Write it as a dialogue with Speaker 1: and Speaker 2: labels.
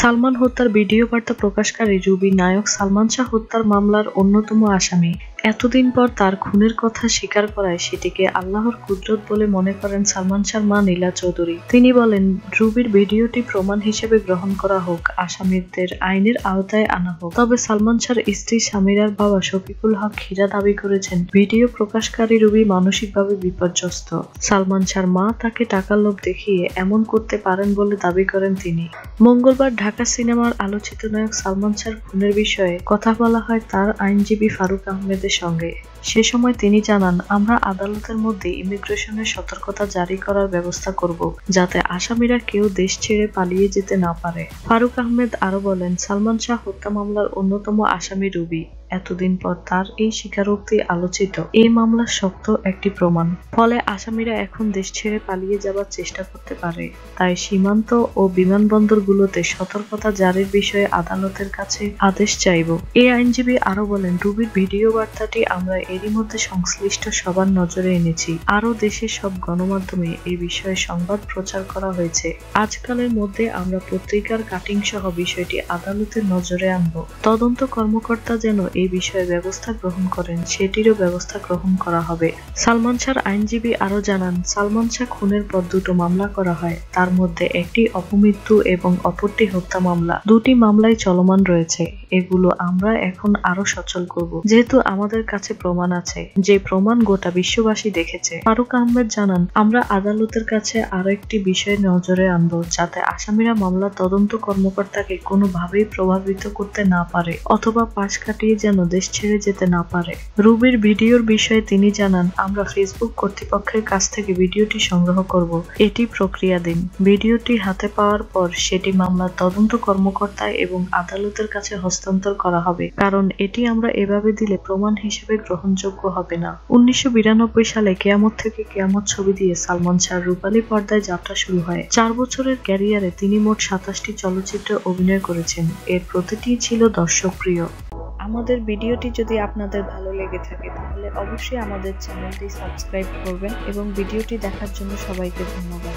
Speaker 1: সালমান হত্যার ভিডিও বার্তা প্রকাশকারী রুবি নায়ক সালমান শাহ হত্যার মামলার অন্যতম আসামি। এতদিন পর তার খুনের কথা স্বীকার করায় সেটিকে আল্লাহর কুদরত বলে মনে করেন সালমান শাহর মা নীলা চৌধুরী। তিনি বলেন, রুবির ভিডিওটি প্রমাণ হিসেবে গ্রহণ করা হোক, আসামিদের আইনের আওতায় আনা হোক। তবে সালমান শাহর স্ত্রী সামিরার বাবা শফিকুল হক হীরা দাবি করেছেন, ভিডিও প্রকাশকারী রুবি মানসিকভাবে বিপর্যস্ত। সালমান শাহর মা তাকে টাকার লোভ দেখিয়ে এমন করতে পারেন বলে দাবি করেন তিনি। মঙ্গলবার ঢাকা সিনেমার আলোচিত নায়ক সালমান শাহর খুনের বিষয়ে কথা বলা হয় তার আইনজীবী ফারুক আহমেদের সঙ্গে। সে সময় তিনি জানান, আমরা আদালতের মধ্যে ইমিগ্রেশনের সতর্কতা জারি করার ব্যবস্থা করব, যাতে আসামিরা কেউ দেশ ছেড়ে পালিয়ে যেতে না পারে। ফারুক আহমেদ আরও বলেন, সালমান শাহ হত্যা মামলার অন্যতম আসামি রুবি। এতদিন পর তার এই স্বীকারোক্তি আলোচিত। এই মামলা শক্ত একটি প্রমাণ। ফলে আসামিরা এখন দেশ ছেড়ে পালিয়ে যাবার চেষ্টা করতে পারে। তাই সীমান্ত ও বিমানবন্দরগুলোতে সতর্কতা জারির বিষয়ে আদালতের কাছে আদেশ চাইব। এই আইনজীবী আরও বলেন, রুবির ভিডিও বার্তাটি আমরা এরই মধ্যে সংশ্লিষ্ট সবার নজরে এনেছি। আরও দেশের সব গণমাধ্যমে এই বিষয়ে সংবাদ প্রচার করা হয়েছে। আজকালের মধ্যে আমরা পত্রিকার কাটিং সহ বিষয়টি আদালতের নজরে আনব। তদন্ত কর্মকর্তা যেন এই বিষয়ে ব্যবস্থা গ্রহণ করেন, সেটিরও ব্যবস্থা গ্রহণ করা হবে। সালমান শাহর আইনজীবী আরও জানান, সালমান শাহ খুনের পর দুটো মামলা করা হয়। তার মধ্যে একটি অপমৃত্যু এবং অপরটি হত্যা মামলা। দুটি মামলায় চলমান রয়েছে। এগুলো আমরা এখন আরও সচল করব। যেহেতু আমাদের কাছে প্রমাণ আছে, যে প্রমাণ গোটা বিশ্ববাসী দেখেছে। ফারুক আহমেদ জানান, আমরা আদালতের কাছে আরও একটি বিষয় নজরে আনব, যাতে আসামিরা মামলা তদন্ত কর্মকর্তাকে কোনোভাবেই প্রভাবিত করতে না পারে, অথবা পাশ কাটিয়ে যেন দেশ ছেড়ে যেতে না পারে। রুবির ভিডিওর বিষয়ে তিনি জানান, আমরা ফেসবুক কর্তৃপক্ষের কাছ থেকে ভিডিওটি সংগ্রহ করব। এটি প্রক্রিয়া প্রক্রিয়াধীন। ভিডিওটি হাতে পাওয়ার পর সেটি মামলার তদন্ত কর্মকর্তা এবং আদালতের কাছে হস্তান্তর করা হবে, কারণ এটি আমরা এভাবে দিলে প্রমাণ হিসেবে গ্রহণযোগ্য হবে না। উনিশশো সালে কেয়ামত থেকে কেয়ামত ছবি দিয়ে সালমান শাহ রূপালী পর্দায় যাত্রা শুরু হয়। চার বছরের ক্যারিয়ারে তিনি মোট সাতাশটি চলচ্চিত্রে অভিনয় করেছেন। এর প্রতিটি ছিল দর্শক প্রিয় আমাদের ভিডিওটি যদি আপনাদের ভালো লেগে থাকে, তাহলে অবশ্যই আমাদের চ্যানেলটি সাবস্ক্রাইব করবেন এবং ভিডিওটি দেখার জন্য সবাইকে ধন্যবাদ।